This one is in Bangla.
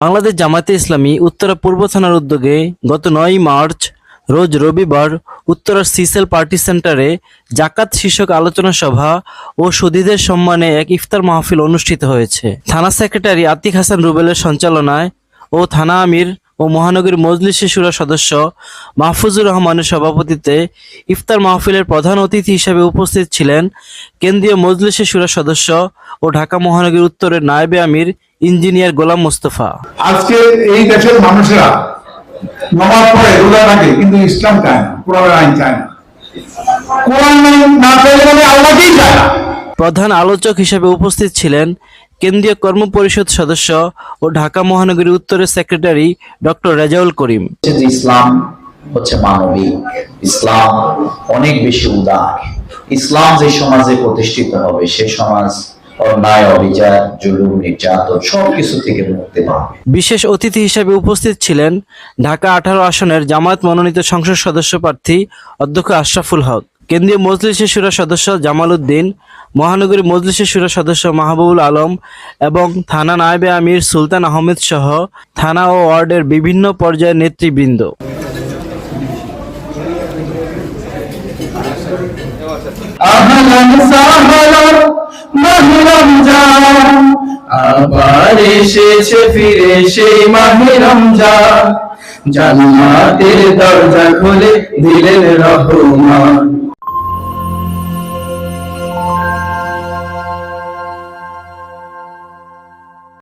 বাংলাদেশ জামায়াতে ইসলামী উত্তরা পূর্ব থানার উদ্যোগে গত নয় মার্চ, রোজ রবিবার উত্তরার সিসেল পার্টি সেন্টারে জাকাত শীর্ষক আলোচনা সভা ও সুদীদের সম্মানে এক ইফতার মাহফিল অনুষ্ঠিত হয়েছে। থানা সেক্রেটারি আতিক হাসান রুবেলের সঞ্চালনায় ও থানা আমির ও মহানগরী মজলিস শুরা সদস্য মাহফুজুর রহমানের সভাপতিত্বে ইফতার মাহফিলের প্রধান অতিথি হিসেবে উপস্থিত ছিলেন কেন্দ্রীয় মজলিস শুরা সদস্য ও ঢাকা মহানগরী উত্তরের নায়েবে আমির ইঞ্জিনিয়ার গোলাম মোস্তফা। আজকে এই দেশের মানুষেরা নমাজ পড়ে রোজা থাকে কিন্তু ইসলাম চায় না কোরআনের আইন চায় না। কোরআন না চাইলে মানে আল্লাহকেই চায় না। প্রধান আলোচক হিসেবে উপস্থিত ছিলেন কেন্দ্রীয় কর্ম পরিষদ সদস্য ও ঢাকা মহানগরী উত্তরের সেক্রেটারি ডক্টর রেজাউল করিম। ইসলাম হচ্ছে মানবিক ইসলাম অনেক বেশি উদার। ইসলাম যে সমাজে প্রতিষ্ঠিত হবে সে সমাজ অন্যায় অবিচার জুলুম নির্যাতন সবকিছু থেকে মুক্তি পাবে। বিশেষ অতিথি হিসেবে উপস্থিত ছিলেন ঢাকা আঠারো আসনের জামায়াত মনোনীত সংসদ সদস্য প্রার্থী অধ্যক্ষ আশরাফুল হক কেন্দ্রীয় মজলিসের সুরা সদস্য জামাল উদ্দিন মহানগরী মজলিসের সুরা সদস্য মাহবুবুল আলম এবং থানা নায়েবে আমির সুলতান আহমেদ সহ থানা ও ওয়ার্ডের বিভিন্ন পর্যায়ের নেতৃবৃন্দ। মাহে রমজান। আবার এসেছে ফিরে সেই মাহে রমজান। জান্নাতের দরজা খুলে দিলেন রহমান।